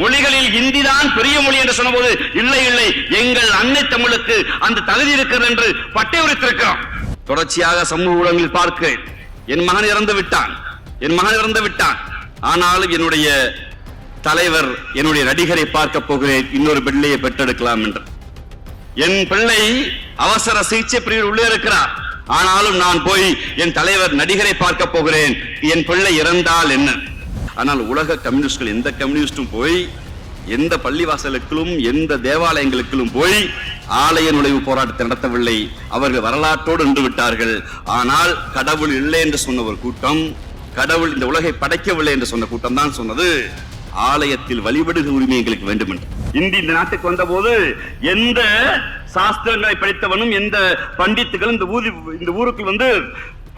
மொழிகளில் ஹிந்தி தான் பெரிய மொழி என்று சொன்னபோது இல்லை இல்லை எங்கள் அன்னை தமிழுக்கு அந்த தகுதி இருக்கிறது என்று பட்டை உரித்திருக்கிறோம் தொடர்ச்சியாக சமூக ஊடகங்களில் பார்க்கிறேன் என் மகன் இறந்து விட்டான். என் மகன் இறந்து விட்டான். ஆனாலும் என்னுடைய தலைவர் என்னுடைய நடிகரை பார்க்க போகிறேன். இன்னொரு பிள்ளையை பெற்றெடுக்கலாம் என்று. என் பிள்ளை அவசர சிகிச்சை பிரிவில் உள்ளே இருக்கிறார். ஆனாலும் நான் போய் என் தலைவர் நடிகரை பார்க்க போகிறேன். என் பிள்ளை இறந்தால் என்ன? ஆனால் உலக கம்யூனிஸ்ட்கள் எந்த கம்யூனிஸ்டும் போய் எந்த பள்ளிவாசலுக்கும் எந்த தேவாலயங்களுக்கும் போய் ஆலய நுழைவு போராட்டத்தை நடத்தவில்லை. அவர்கள் வரலாற்றோடு நின்று விட்டார்கள். ஆனால் கடவுள் இல்லை என்று சொன்ன ஒரு கூட்டம் கடவுள் இந்த உலகை படைக்கவில்லை என்று சொன்ன கூட்டம் தான் சொன்னது. ஆலயத்தில் வழிபடுகிற உரிமை எங்களுக்கு வேண்டும் என்று. இந்தி இந்த நாட்டுக்கு வந்தபோது எந்த சாஸ்திரங்களை படித்தவனும் எந்த பண்டித்துகளும் இந்த ஊதி இந்த ஊருக்கு வந்து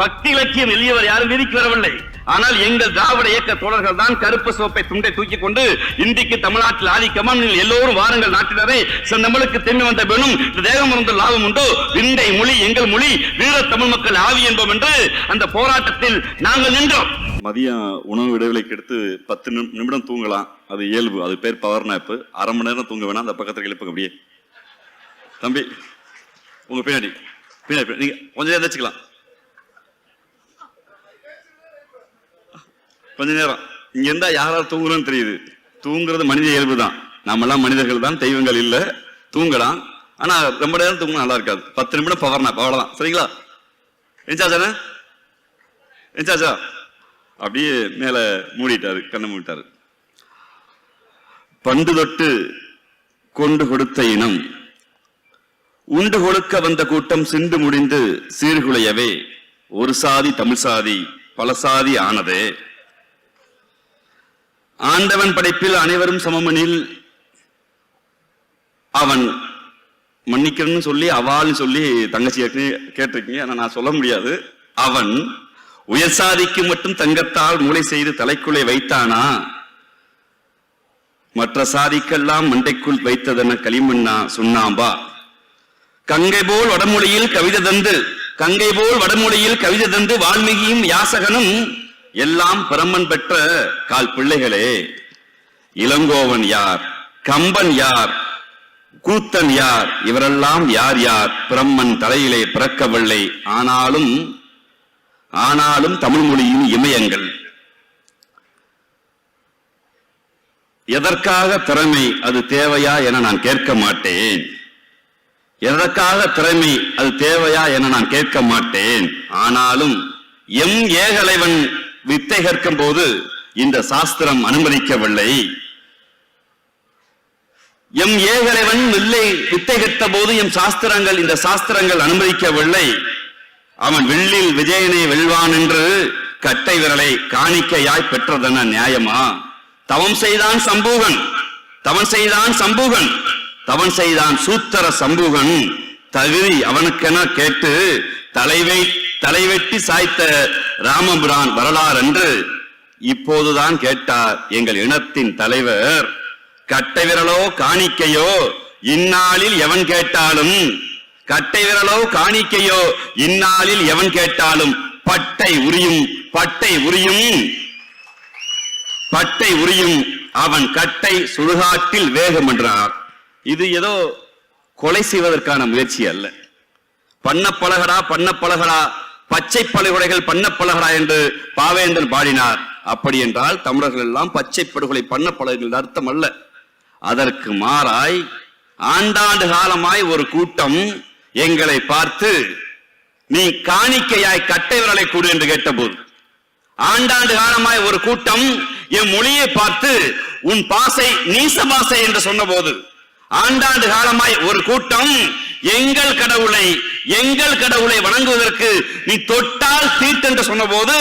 பக்தி இலக்கியம் எளியவர் யாரும் வீதிக்கு வரவில்லை. ஆனால் எங்கள் திராவிட இயக்க தோழர்கள் தான் கருப்பு சோப்பை துண்டை தூக்கி கொண்டு இந்திக்கு தமிழ்நாட்டில் ஆதிக்கமா நீங்கள் எல்லோரும் வாருங்கள் நாட்டினரை. நம்மளுக்கு தென்மை வந்த பெண்ணும் இந்த தேகம் இருந்து லாபம் உண்டு. விண்டை மொழி எங்கள் மொழி வீர தமிழ் மக்கள் ஆவி என்போம் என்று அந்த போராட்டத்தில் நாங்கள் நின்றோம். மதியம் உணவு இடைவெளிக்கு எடுத்து பத்து நிமி- நிமிடம் தூங்கலாம். அது இயல்பு அது பேர் பவர் நாப்பு. அரை மணி நேரம் தூங்க வேணாம் அந்த பக்கத்தில் எழுப்புங்க அப்படியே தம்பி உங்க பின்னாடி பின்னாடி நீங்க கொஞ்சம் நேரம் எந்திரிச்சுக்கலாம். கொஞ்ச நேரம். இங்க இருந்தா யாராவது தூங்குறோம்னு தெரியுது. தூங்குறது மனித இயல்பு தான் நம்மளாம் மனிதர்கள் தான் தெய்வங்கள் இல்லை. தூங்கலாம். ஆனா ரொம்ப நேரம் தூங்கினா நல்லா இருக்காது. பத்து நிமிடம் பவர் நாப் அவ்வளவுதான். சரிங்களா? எஞ்சாச்சானே எஞ்சாச்சா அப்படியே மேல மூடிட்டாரு கண்ணை மூடிட்டாரு. பண்டு தொட்டு கொண்டு கொடுத்த இனம். உண்டு கொடுக்க வந்த கூட்டம் சிந்து முடிந்து சீர்குலையவே. ஒரு சாதி தமிழ் சாதி பல சாதி ஆனதே. ஆண்டவன் படைப்பில் அனைவரும் சமமெனில் அவன் மன்னிக்கிறன்னு சொல்லி அவாள்னு சொல்லி தங்கச்சி கேட்டிருக்கீங்க. ஆனா நான் சொல்ல முடியாது. அவன் உயர் சாதிக்கு மட்டும் தங்கத்தால் மூளை செய்து தலைக்குள்ளே வைத்தானா? மற்ற சாதிக்கெல்லாம் மண்டைக்குள் வைத்ததென களிமண்ணா? சொன்னாம்பா. கங்கை போல் வடமொழியில் கவிதை தந்து கங்கை போல் வடமொழியில் கவிதை தந்து வால்மீகியும் யாசகனும் எல்லாம் பிரம்மன் பெற்ற கால் பிள்ளைகளே இளங்கோவன் யார் கம்பன் யார் கூத்தன் யார் இவரெல்லாம் யார் யார் பிரம்மன் தலையிலே பிறக்கவில்லை. ஆனாலும் ஆனாலும் தமிழ் மொழியின் இமயங்கள். எதற்காக திறமை அது தேவையா என நான் கேட்க மாட்டேன். எதற்காக திறமை அது தேவையா என நான் கேட்க மாட்டேன். ஆனாலும் எம் ஏகலைவன் வித்தை கற்கும் போது இந்த சாஸ்திரம் அனுமதிக்கவில்லை. எம் ஏகலைவன் வில்லை வித்தை கட்ட போது எம் சாஸ்திரங்கள் இந்த சாஸ்திரங்கள் அனுமதிக்கவில்லை. அவன் வில்லில் விஜயனை வெல்வான் என்று கட்டை விரலை காணிக்கையாய் பெற்றதென நியாயமா? தவம் செய்தான் சம்பூகன் தவன் செய்தான் சம்பூகன் தவன் செய்தான் சூத்தர சம்பூகன் தகுதி அவனுக்கென கேட்டு தலைவை தலைவெட்டி சாய்த்த ராமபுரான் வரலாறு என்று இப்போதுதான் கேட்டார் எங்கள் இனத்தின் தலைவர் கட்டை விரலோ காணிக்கையோ இந்நாளில் எவன் கேட்டாலும் கட்டை விரலோ காணிக்கையோ இந்நாளில் எவன் கேட்டாலும் பட்டை உரியும் பட்டை உரியும் பட்டை உரியும் அவன் கட்டை சுடுகாட்டில் வேகம் என்றார். இது ஏதோ கொலை செய்வதற்கான முயற்சி அல்ல. பண்ண பழகடா பண்ண பழகடா பச்சை படுகொலைகள் பண்ண பழகடா என்று பாவேந்தன் பாடினார். அப்படி என்றால் தமிழர்கள் எல்லாம் பச்சை படுகொலை பண்ண பழகுகள் அர்த்தம் அல்ல. அதற்கு மாறாய் ஆண்டாண்டு காலமாய் ஒரு கூட்டம் எங்களை பார்த்து நீ காணிக்கையாய் கட்டை விரலை கூடு என்று கேட்டபோது. ஆண்டாண்டு காலமாய் ஒரு கூட்டம் என் மொழியை பார்த்து உன் பாசை நீச பாசை என்று சொன்னபோது ஆண்டாண்டு காலமாய் ஒரு கூட்டம் எங்கள் கடவுளை எங்கள் கடவுளை வணங்குவதற்கு நீ தொட்டால் தீட்டு என்று சொன்னபோது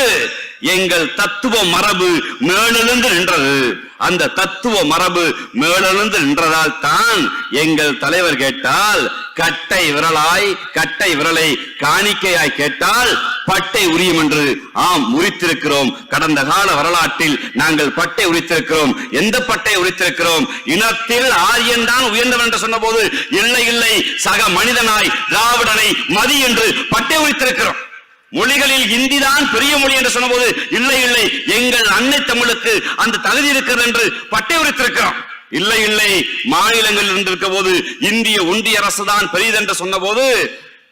எங்கள் தத்துவ மரபு மேலெழுந்து நின்றது. அந்த தத்துவ மரபு மேலெழுந்து நின்றதால் தான் எங்கள் தலைவர் கேட்டால் கட்டை விரலாய் கட்டை விரலை காணிக்கையாய் கேட்டால் பட்டை உரியும் என்று ஆம் உரித்திருக்கிறோம். கடந்த கால வரலாற்றில் நாங்கள் பட்டை உரித்திருக்கிறோம். எந்த பட்டை உரித்திருக்கிறோம்? இனத்தில் ஆரியன் தான் உயர்ந்தவன் என்று சொன்னபோது இல்லை இல்லை சக மனிதனாய் திராவிடனை மதி என்று பட்டை உரித்திருக்கிறோம். மொழிகளில் இந்திதான் பெரிய மொழி என்று சொன்னபோது இல்லை இல்லை எங்கள் அன்னை தமிழுக்கு அந்த தகுதி இருக்கிறது என்று பட்டை உரைத்திருக்கிறோம் இல்லை இல்லை மாநிலங்களில் இருந்திருக்க போது இந்திய ஒன்றிய அரசு தான் பெரியது என்று சொன்னபோது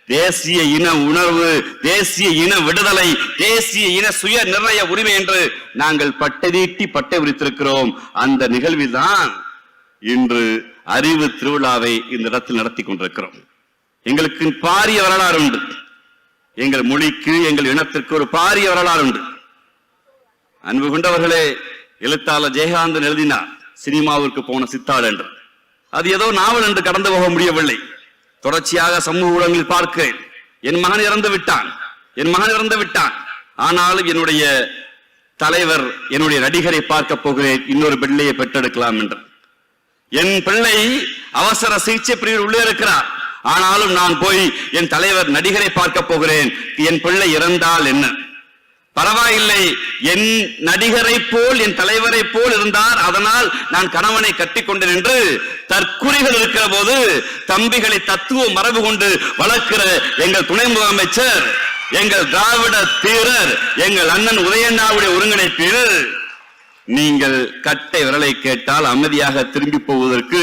தேசிய இன உணர்வு தேசிய இன விடுதலை தேசிய இன சுய நிர்ணய உரிமை என்று நாங்கள் பட்டை தீட்டி பட்டை உரித்திருக்கிறோம் அந்த நிகழ்வில் தான் இன்று அறிவு திருவிழாவை இந்த இடத்தில் நடத்தி கொண்டிருக்கிறோம். எங்களுக்கு பாரிய வரலாறு உண்டு. எங்கள் மொழிக்கு எங்கள் இனத்திற்கு ஒரு பாரிய வரலாறு உண்டு. அன்பு கொண்டவர்களே எழுத்தாளர் ஜெயகாந்தன் எழுதினார் சினிமாவிற்கு போன சித்தாள் என்று. அது ஏதோ நாவல் என்று கடந்து போக முடியவில்லை. தொடர்ச்சியாக சமூக ஊடகங்களில் பார்க்கிறேன். என் மகன் இறந்து விட்டான். என் மகன் இறந்து விட்டான். ஆனாலும் என்னுடைய தலைவர் என்னுடைய நடிகரை பார்க்க போகிறேன். இன்னொரு பிள்ளையை பெற்றெடுக்கலாம் என்று. என் பிள்ளை அவசர சிகிச்சை பிரிவில் உள்ளே இருக்கிறார். ஆனாலும் நான் போய் என் தலைவர் நடிகரை பார்க்க போகிறேன். என் பிள்ளை இறந்தால் என்ன? பரவாயில்லை என் நடிகரை போல் என் தலைவரை போல் இருந்தார். அதனால் நான் கணவனை கட்டிக்கொண்டேன் என்று தற்குறிகள் இருக்கிற போது தம்பிகளை தத்துவ மரபு கொண்டு வளர்க்கிற எங்கள் துணை முதலமைச்சர் எங்கள் திராவிட தீரர் எங்கள் அண்ணன் உதயண்ணாவுடைய ஒருங்கிணைப்பில் நீங்கள் கட்டை விரலை கேட்டால் அமைதியாக திரும்பி போவதற்கு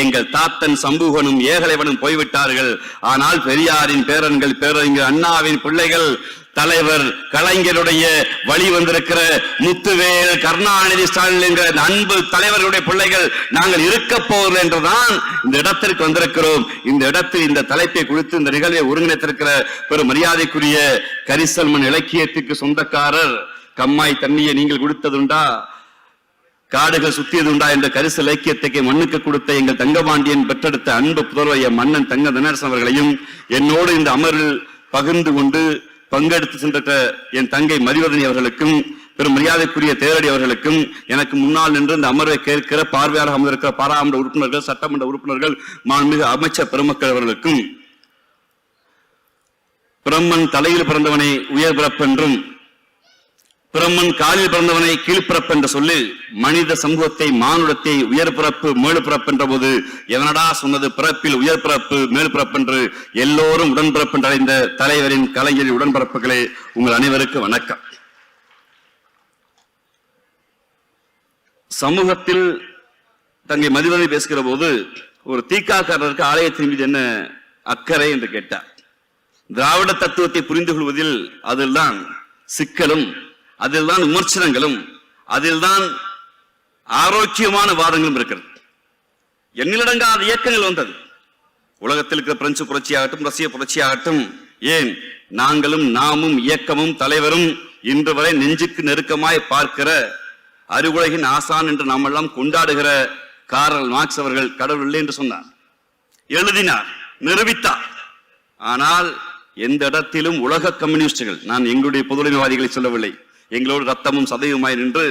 எங்கள் தாத்தன் சம்பூகனும் ஏகலைவனும் போய்விட்டார்கள். ஆனால் பெரியாரின் பேரன்கள் பேரறிஞர் அண்ணாவின் பிள்ளைகள் தலைவர் கலைஞருடைய வழி வந்திருக்கிற முத்துவேல் கருணாநிதி ஸ்டாலின் என்கிற அன்பு தலைவர்களுடைய பிள்ளைகள் நாங்கள் இருக்க போகிறோம் என்றுதான் இந்த இடத்திற்கு வந்திருக்கிறோம். இந்த இடத்தில் இந்த தலைப்பை குறித்து இந்த நிகழ்வை ஒருங்கிணைத்திருக்கிற பெரும் மரியாதைக்குரிய கரிசல்மன் இலக்கியத்துக்கு சொந்தக்காரர் கம்மாய் தண்ணியை நீங்கள் குடித்ததுண்டா? காடுகள் சுத்தியதுண்டா என்ற கரிசல் இலக்கியத்தைக்கு மண்ணுக்கு கொடுத்த எங்கள் தங்கபாண்டியன் பெற்றெடுத்த அன்பு புதல்வர் என் மன்னன் தங்க தினரசன் அவர்களையும் என்னோடு இந்த அமரில் பகிர்ந்து கொண்டு பங்கெடுத்து சென்ற என் தங்கை மரிவதனி அவர்களுக்கும் பெரும் மரியாதைக்குரிய தேரடி அவர்களுக்கும் எனக்கு முன்னால் நின்று இந்த அமர்வை கேட்கிற பார்வையாளர் அமர்ந்திருக்கிற பாராளுமன்ற உறுப்பினர்கள் சட்டமன்ற உறுப்பினர்கள் மாண்புமிகு அமைச்சர் பெருமக்கள் அவர்களுக்கும் பிரம்மன் தலையில் பிறந்தவனை உயர் பிறப்பென்றும் பிரம்மன் காலில் பிறந்தவனை கீழ்பிறப்பு என்று சொல்லி மனித சமூகத்தை மானுடத்தை உயர் பிறப்பு மேலு பிறப்பு என்ற போது எவனடா சொன்னது பிறப்பில் உயர் பிறப்பு மேல் பிறப்பு என்று எல்லோரும் உடன்பிறப்பு என்றடைந்த தலைவரின் கலைஞரின் உடன்பிறப்புகளே உங்கள் அனைவருக்கு வணக்கம். சமூகத்தில் தங்கை மதிவதை பேசுகிற போது ஒரு தீக்காக்காரருக்கு ஆலயத்தின் மீது என்ன அக்கறை என்று கேட்டார். திராவிட தத்துவத்தை புரிந்து கொள்வதில் அதில்தான் சிக்கலும் அதில்தான் விமர்சனங்களும் அதில்தான் ஆரோக்கியமான வாதங்களும் இருக்கிறது. எண்ணிலடங்காத இயக்கங்கள் வந்தது. உலகத்தில் இருக்கிற பிரெஞ்சு புரட்சியாகட்டும் ரஷ்ய புரட்சியாகட்டும் ஏன் நாங்களும் நாமும் இயக்கமும் தலைவரும் இன்று வரை நெஞ்சுக்கு நெருக்கமாய் பார்க்கிற அறிவுலகின் ஆசான் என்று நாம் எல்லாம் கொண்டாடுகிற காரல் மார்க்ஸ் அவர்கள் கடவுள் இல்லை என்று சொன்னார். எழுதினார் நிரூபித்தார். ஆனால் எந்த இடத்திலும் உலக கம்யூனிஸ்டுகள் நான் எங்களுடைய பொதுவுடைமைவாதிகளை சொல்லவில்லை எங்களோடு ரத்தமும் சதயமாய் நின்று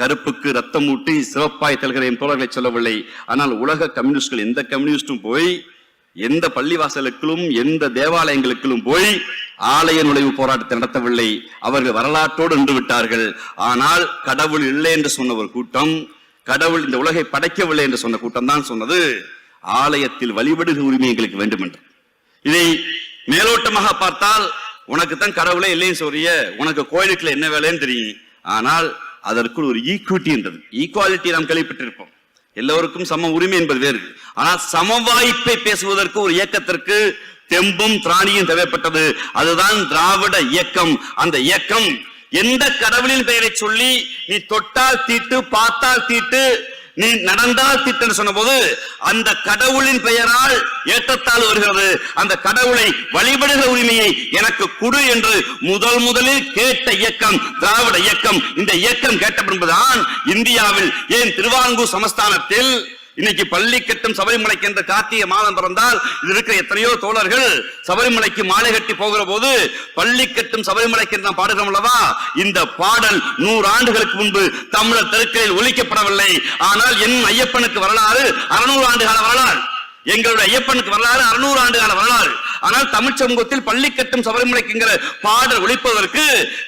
கருப்புக்கு ரத்தம் ஊட்டி சிவப்பாய் தல்கிற என் தோழர்களை சொல்லவில்லை. ஆனால் உலக கம்யூனிஸ்டுகள் எந்த கம்யூனிஸ்டும் போய் எந்த பள்ளிவாசலுக்கும் எந்த தேவாலயங்களுக்கும் போய் ஆலய நுழைவு போராட்டத்தை நடத்தவில்லை. அவர்கள் வரலாற்றோடு நின்று விட்டார்கள். ஆனால் கடவுள் இல்லை என்று சொன்ன ஒரு கூட்டம் கடவுள் இந்த உலகை படைக்கவில்லை என்று சொன்ன கூட்டம் தான் சொன்னது. ஆலயத்தில் வழிபடுகிற உரிமை எங்களுக்கு வேண்டும் என்று இதை மேலோட்டமாக பார்த்தால் உனக்கு தான் கடவுளே இல்லைன்னு சொல்றிய உனக்கு கோயிலுக்குள்ள என்ன வேலைன்னு தெரியும். ஆனால் அதற்குள் ஒரு ஈக்குவிட்டி என்றது ஈக்குவாலிட்டி நாம் கேள்விப்பட்டிருப்போம். எல்லோருக்கும் சம உரிமை என்பது வேறு. ஆனால் சம வாய்ப்பை பேசுவதற்கு ஒரு இயக்கத்திற்கு தெம்பும் திராணியும் தேவைப்பட்டது. அதுதான் திராவிட இயக்கம். அந்த இயக்கம் எந்த கடவுளின் பெயரை சொல்லி நீ தொட்டால் தீட்டு பார்த்தால் தீட்டு நீ நடந்தால் திட்டம் சொன்னபோது அந்த கடவுளின் பெயரால் ஏற்றத்தால் வருகிறது. அந்த கடவுளை வழிபடுகிற உரிமையை எனக்கு கொடு என்று முதல் முதலில் கேட்ட இயக்கம் திராவிட இயக்கம். இந்த இயக்கம் கேட்டபடிதான் இந்தியாவில் ஏன் திருவாங்கூர் சமஸ்தானத்தில் இன்னைக்கு பள்ளி கட்டும் சபரிமலைக்கு என்ற கார்த்திகை மாதம் பிறந்தால் இது இருக்கிற எத்தனையோ தோழர்கள் சபரிமலைக்கு மாலை கட்டி போகிற போது பள்ளி கட்டும் சபரிமலைக்கு என்று நாம் பாடுகிறோம் அல்லவா? இந்த பாடல் நூறு ஆண்டுகளுக்கு முன்பு தமிழர் தெருக்களில் ஒழிக்கப்படவில்லை ஆனால் என் ஐயப்பனுக்கு வரலாறு அறுநூறு ஆண்டு கால வரலாறு. எங்களுடைய ஐயப்பனுக்கு வரலாறு அறுநூறு ஆண்டு கால வரலாறு. ஆனால் தமிழ் சமூகத்தில் பள்ளி கட்டும் சபரிமலைக்குங்கிற பாடல் ஒழிப்பதற்கு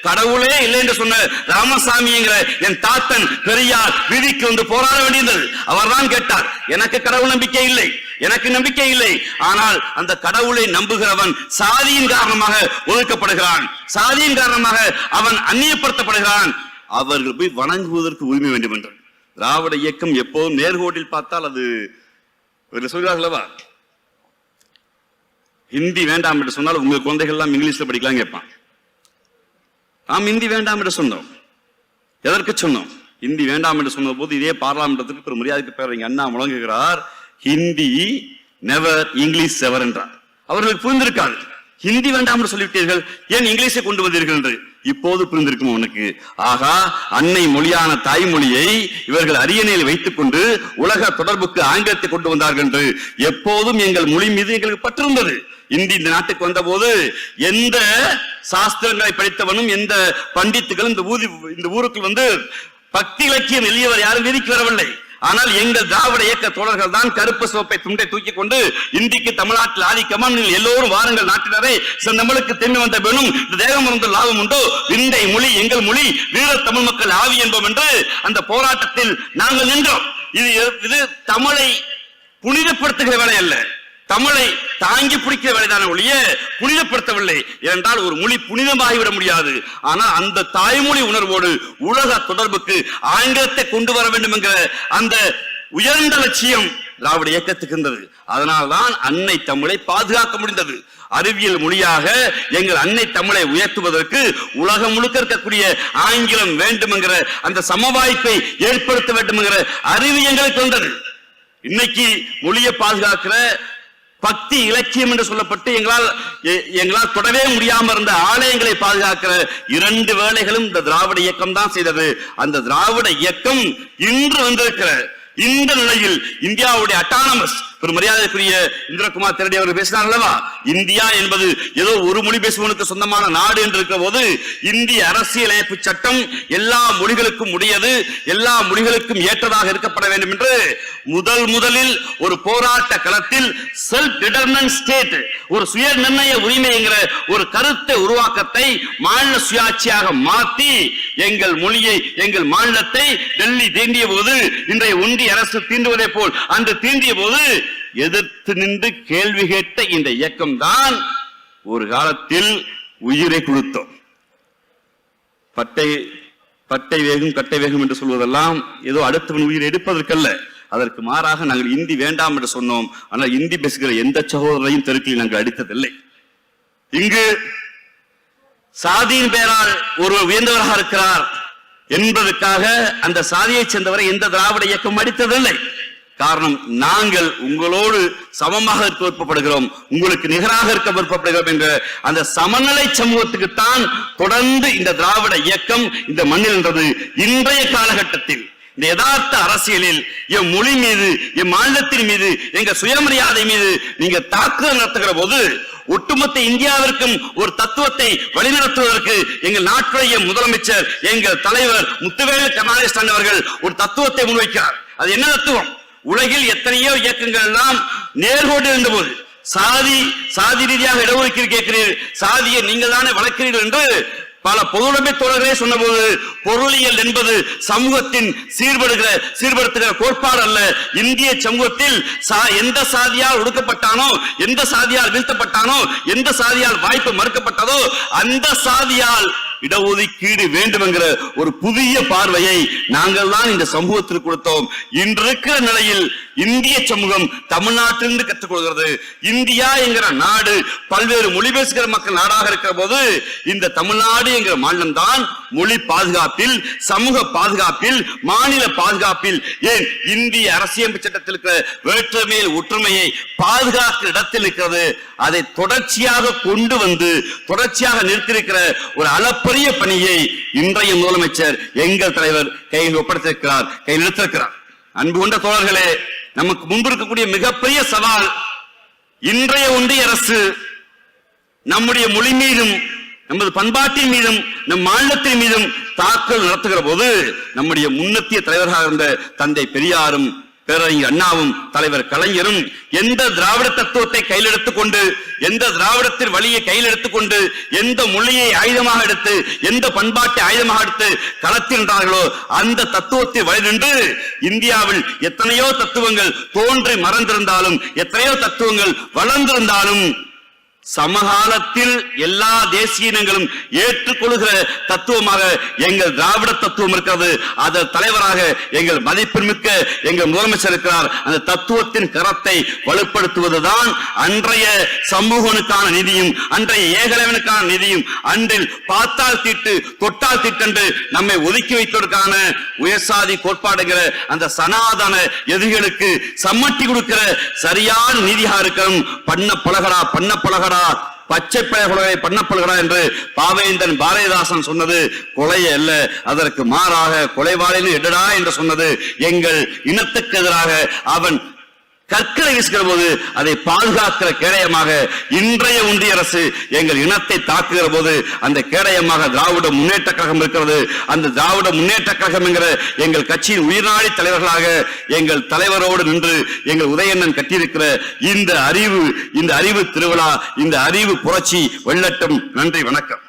கடவுளே இல்லை என்று சொன்ன ராமசாமி என்கிற என் தாத்தன் பெரியார் வீதிக்கு வந்து போராட வேண்டியது அவர்தான் கேட்டார் எனக்கு கடவுள் நம்பிக்கை இல்லை எனக்கு நம்பிக்கை இல்லை. ஆனால் அந்த கடவுளை நம்புகிறவன் சாதியின் காரணமாக ஒதுக்கப்படுகிறான். சாதியின் காரணமாக அவன் அந்நியப்படுத்தப்படுகிறான். அவர்கள் போய் வணங்குவதற்கு உரிமை வேண்டும் என்று திராவிட இயக்கம் எப்போதும் நேர்கோட்டில் பார்த்தால் அது ஒரு சொல்கிறார்களவா? ஹிந்தி வேண்டாம் என்று சொன்னால் உங்க குழந்தைகள் எல்லாம் இங்கிலீஷ்ல படிக்கலாம் கேட்பான். நாம் ஹிந்தி வேண்டாம் என்று சொன்னோம். எதற்கு சொன்னோம்? ஹிந்தி வேண்டாம் என்று சொன்ன போது இதே பாராளுமன்றத்துக்கு ஒரு மரியாதைக்கு பேர் இங்க அண்ணா முழங்குகிறார் ஹிந்தி நெவர் இங்கிலீஷ் செவர் என்றார். அவர்களுக்கு புரிந்திருக்காது. ஹிந்தி வேண்டாம் என்று சொல்லிவிட்டீர்கள். ஏன் இங்கிலீஷை கொண்டு வந்தீர்கள் என்று? இப்போது புரிந்திருக்கும் உனக்கு? ஆகா அன்னை மொழியான தாய்மொழியை இவர்கள் அரியணையில் வைத்துக் கொண்டு உலக தொடர்புக்கு ஆங்கிலத்தை கொண்டு வந்தார்கள் என்று. எப்போதும் எங்கள் மொழி மீது எங்களுக்கு பற்றிருந்தது. இந்தி இந்த நாட்டுக்கு வந்தபோது எந்த சாஸ்திரங்களை படித்தவனும் எந்த பண்டித்துகளும் இந்த ஊதி இந்த ஊருக்கு வந்து பக்தி இலக்கியம் எளியவர் யாரும் விதிக்கு வரவில்லை. ஆனால் எங்கள் திராவிட இயக்க தோழர்கள் தான் கருப்பு சோப்பை துண்டை தூக்கி கொண்டு இந்திக்கு தமிழ்நாட்டில் ஆதிக்கமா எல்லோரும் வாருங்கள் நாட்டினரே. சில நம்மளுக்கு தென்மை வந்த பெண்ணும் இந்த தேகம் இருந்து லாபம் உண்டோ. விந்தை மொழி எங்கள் மொழி வீர தமிழ் மக்கள் ஆவி என்போம் என்று அந்த போராட்டத்தில் நாங்கள் நின்றோம். இது இது தமிழை புனிதப்படுத்துகிற வேலை அல்ல. தமிழை தாங்கி பிடிக்கிற வேலைதான ஒழிய புனிதப்படுத்தவில்லை. என்றால் ஒரு மொழி புனிதமாகிவிட முடியாது. ஆனால் அந்த தாய்மொழி உணர்வோடு உலக தொடர்புக்கு ஆங்கிலத்தை கொண்டு வர வேண்டும் என்கிற அந்த உயர்ந்த லட்சியம் திராவிட இயக்கத்துக்கு இருந்தது. அதனால்தான் அன்னை தமிழை பாதுகாக்க முடிந்தது. அறிவியல் மொழியாக எங்கள் அன்னை தமிழை உயர்த்துவதற்கு உலகம் முழுக்க இருக்கக்கூடிய ஆங்கிலம் வேண்டும் என்கிற அந்த சமவாய்ப்பை ஏற்படுத்த வேண்டும் என்கிற அறிவு எங்களுக்கு வந்தது. இன்னைக்கு மொழியை பாதுகாக்கிற பக்தி இலக்கியம் என்று சொல்லப்பட்டு எங்களால் எங்களால் தொடவே முடியாமல் இருந்த ஆலயங்களை பாதுகாக்கிற இரண்டு வேலைகளும் இந்த திராவிட இயக்கம் தான் செய்தது. அந்த திராவிட இயக்கம் இன்று வந்திருக்கிற இந்த நிலையில் இந்தியாவுடைய அட்டானமஸ் ஒரு மரியாதைக்குரிய இந்திரகுமார் திரடி அவர் பேசினார் அல்லவா? இந்தியா என்பது ஏதோ ஒரு மொழி பேசுவனுக்கு சொந்தமான நாடு என்று இருக்கிற போது இந்திய அரசியலமைப்பு சட்டம் எல்லா மொழிகளுக்கும் உடையது எல்லா மொழிகளுக்கும் ஏற்றதாக இருக்கப்பட வேண்டும் என்று முதல் முதலில் ஒரு போராட்ட களத்தில் செல்ஃப் டிடர்மன் ஸ்டேட் ஒரு சுய நிர்ணய உரிமை என்கிற ஒரு கருத்தை உருவாக்கத்தை மாநில சுயாட்சியாக மாற்றி எங்கள் மொழியை எங்கள் மாநிலத்தை டெல்லி தீண்டிய போது இன்றைய ஒன்றிய அரசு தீண்டுவதை போல் அன்று தீண்டிய போது எதிர்த்து நின்று கேள்வி கேட்ட இந்த இயக்கம் தான் ஒரு காலத்தில் உயிரை கொடுத்தோம். பட்டை பட்டை வேகம் கட்டை வேகம் என்று சொல்வதெல்லாம் ஏதோ அடுத்தவன் உயிரை எடுப்பதற்கல்ல. அதற்கு மாறாக நாங்கள் இந்தி வேண்டாம் என்று சொன்னோம். ஆனால் இந்தி பேசுகிற எந்த சகோதரையும் தெருக்கில் நாங்கள் அடித்ததில்லை. இங்கு சாதியின் பெயரால் ஒருவர் உயர்ந்தவராக இருக்கிறார் என்பதற்காக அந்த சாதியைச் சேர்ந்தவரை எந்த திராவிட இயக்கம் அடித்ததில்லை. காரணம் நாங்கள் உங்களோடு சமமாக இருக்க விருப்பப்படுகிறோம் உங்களுக்கு நிகராக இருக்க விருப்பப்படுகிறோம் என்ற அந்த சமநிலை சமூகத்துக்குத்தான் தொடர்ந்து இந்த திராவிட இயக்கம் இந்த மண்ணில் என்றது இன்றைய காலகட்டத்தில் இந்த யதார்த்த அரசியலில் என் மொழி மீது என் மாநிலத்தின் மீது எங்க சுயமரியாதை மீது நீங்க தாக்குதல் நடத்துகிற போது ஒட்டுமொத்த இந்தியாவிற்கும் ஒரு தத்துவத்தை வழிநடத்துவதற்கு எங்கள் நாட்டுடைய முதலமைச்சர் எங்கள் தலைவர் முத்துவேலு கருணாநிதி அவர்கள் ஒரு தத்துவத்தை முன்வைக்கிறார். அது என்ன தத்துவம்? உலகில் எத்தனையோ இயக்கங்கள் எல்லாம் நேர்கோட்டில் இருந்தபோது சாதி சாதி ரீதியாக இடஒதுக்கீடு கேட்கிறீர்கள் சாதியை நீங்கள் தானே வளர்க்கிறீர்கள் என்று பல பொதுவுடைமை தோழர்களே சொன்னபோது பொருளியல் என்பது சமூகத்தின் சீர்படுகிற சீர்படுத்துகிற கோட்பாடு அல்ல. இந்திய சமூகத்தில் சா- எந்த சாதியால் ஒடுக்கப்பட்டானோ எந்த சாதியால் வீழ்த்தப்பட்டானோ எந்த சாதியால் வாய்ப்பு மறுக்கப்பட்டதோ அந்த சாதியால் இடஒதுக்கீடு வேண்டும் என்கிற ஒரு புதிய பார்வையை நாங்கள் தான் இந்த சமூகத்திற்கு கொடுத்தோம். இன்றிருக்கிற நிலையில் இந்திய சமூகம் தமிழ்நாட்டிலிருந்து கற்றுக்கொள்கிறது. இந்தியா என்கிற நாடு பல்வேறு மொழி பேசுகிற மக்கள் நாடாக இருக்கிற போது இந்த தமிழ்நாடு என்கிற மாநிலம் தான் மொழி பாதுகாப்பில் சமூக பாதுகாப்பில் மாநில பாதுகாப்பில். ஏன்? இந்திய அரசியமைப்பு சட்டத்தில் இருக்கிற வேற்றுமையில் ஒற்றுமையை பாதுகாக்கிற இடத்தில் இருக்கிறது. அதை தொடர்ச்சியாக கொண்டு வந்து தொடர்ச்சியாக நிறுத்தியிருக்கிற ஒரு அளப்பரிய பணியை இன்றைய முதலமைச்சர் எங்கள் தலைவர் கையில் ஒப்படைத்திருக்கிறார் கையில் எடுத்திருக்கிறார். அன்பு கொண்ட தோழர்களே நமக்கு முன்பு இருக்கக்கூடிய மிகப்பெரிய சவால் இன்றைய ஒன்றிய அரசு நம்முடைய மொழி மீதும் நமது பண்பாட்டின் மீதும் நம் மாநிலத்தின் மீதும் தாக்கல் நடத்துகிற போது நம்முடைய முன்னத்திய தலைவராக இருந்த தந்தை பெரியாரும் பேரறிஞர் அண்ணாவும் தலைவர் கலைஞரும் எந்த திராவிட தத்துவத்தை கையில் எடுத்துக்கொண்டு எந்த திராவிடத்தின் வழியை கையில் எடுத்துக்கொண்டு எந்த மொழியை ஆயுதமாக எடுத்து எந்த பண்பாட்டை ஆயுதமாக எடுத்து களத்தின்றார்களோ நின்றார்களோ அந்த தத்துவத்தை வழி நின்று இந்தியாவில் எத்தனையோ தத்துவங்கள் தோன்றி மறந்திருந்தாலும் எத்தனையோ தத்துவங்கள் வளர்ந்திருந்தாலும் சமகாலத்தில் எல்லா தேசிய இனங்களும் ஏற்றுக்கொள்கிற தத்துவமாக எங்கள் திராவிட தத்துவம் இருக்கிறது. அதன் தலைவராக எங்கள் மதிப்பிற்மிக்க எங்கள் முதலமைச்சர் இருக்கிறார். அந்த தத்துவத்தின் கரத்தை வலுப்படுத்துவதுதான் அன்றைய சமூகனுக்கான நிதியும் அன்றைய ஏகலைவனுக்கான நிதியும் அன்றில் பார்த்தால் தீட்டு தொட்டால் தீட்டென்று நம்மை ஒதுக்கி வைத்ததற்கான உயர்சாதி கோட்பாடுகிற அந்த சனாதன எதிரிகளுக்கு சம்மட்டி கொடுக்கிற சரியான நிதியா இருக்கணும் பண்ண பழகடா பண்ண பழகடா பச்சை பழகுகளை பண்ண என்று பாவேந்தன் பாரதிதாசன் சொன்னது கொலை அல்ல. அதற்கு மாறாக கொலைவாளின்னு எடுடா என்று சொன்னது எங்கள் இனத்துக்கு எதிராக அவன் கற்களை வீசுகிற போது அதை பாதுகாக்கிற கேடயமாக இன்றைய ஒன்றிய அரசு எங்கள் இனத்தை தாக்குகிற போது அந்த கேடயமாக திராவிட முன்னேற்ற கழகம் இருக்கிறது. அந்த திராவிட முன்னேற்ற கழகம் என்கிற எங்கள் கட்சியின் உயிர்நாடி தலைவர்களாக எங்கள் தலைவரோடு நின்று எங்கள் உதயண்ணன் கட்டியிருக்கிற இந்த அறிவு இந்த அறிவு திருவிழா இந்த அறிவு புரட்சி வெள்ளட்டும் நன்றி வணக்கம்.